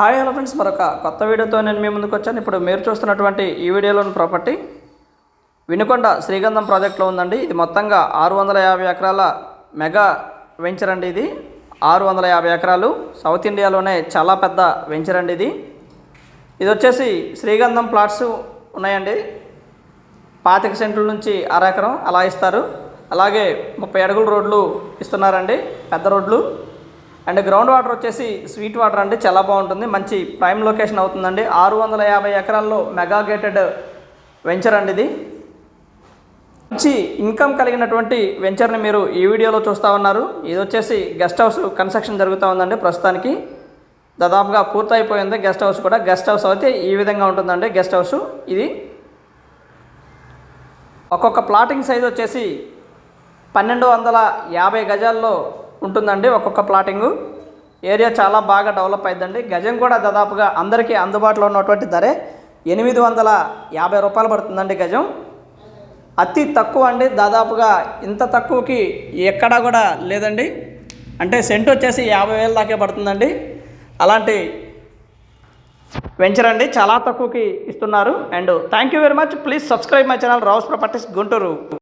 Hi hello friends మరొక కొత్త వీడియోతో నేను మీ ముందుకు వచ్చాను. ఇప్పుడు మీరు చూస్తున్నటువంటి ఈ వీడియోలోని ప్రాపర్టీ వినుకొండ శ్రీగంధం ప్రాజెక్ట్లో ఉందండి. ఇది మొత్తంగా ఆరు వందల యాభై ఎకరాల మెగా వెంచర్ అండి ఇది. ఆరు వందల యాభై ఎకరాలు సౌత్ ఇండియాలోనే చాలా పెద్ద వెంచర్ అండి ఇది. ఇది వచ్చేసి శ్రీగంధం ప్లాట్స్ ఉన్నాయండి. పాతిక సెంట్ల నుంచి అరెకరం అలా ఇస్తారు. అలాగే ముప్పై అడుగుల రోడ్లు ఇస్తున్నారండి పెద్ద రోడ్లు. అండ్ గ్రౌండ్ వాటర్ వచ్చేసి స్వీట్ వాటర్ అండి చాలా బాగుంటుంది. మంచి ప్రైమ్ లొకేషన్ అవుతుందండి. ఆరు వందల యాభై ఎకరాల్లో మెగా గేటెడ్ వెంచర్ అండి ఇది. మంచి ఇన్కమ్ కలిగినటువంటి వెంచర్ని మీరు ఈ వీడియోలో చూస్తూ ఉన్నారు. ఇది వచ్చేసి గెస్ట్ హౌస్ కన్స్ట్రక్షన్ జరుగుతూ ఉందండి ప్రస్తుతానికి. దాదాపుగా పూర్తయిపోయింది గెస్ట్ హౌస్ కూడా. గెస్ట్ హౌస్ అయితే ఈ విధంగా ఉంటుందండి గెస్ట్ హౌస్ ఇది. ఒక్కొక్క ప్లాటింగ్ సైజ్ వచ్చేసి పన్నెండు వందల యాభై గజాల్లో ఉంటుందండి ఒక్కొక్క ప్లాటింగు ఏరియా చాలా బాగా డెవలప్ అయిందండి గజం కూడా దాదాపుగా అందరికీ అందుబాటులో ఉన్నటువంటి ధరే. ఎనిమిది వందల యాభై రూపాయలు పడుతుందండి గజం. అతి తక్కువ అండి. దాదాపుగా ఇంత తక్కువకి ఎక్కడా కూడా లేదండి. అంటే సెంట్ వచ్చేసి యాభై వేల దాకే పడుతుందండి. అలాంటి వెంచర్ అండి. చాలా తక్కువకి ఇస్తున్నారు. And thank you very much please subscribe my channel Rao's properties Guntur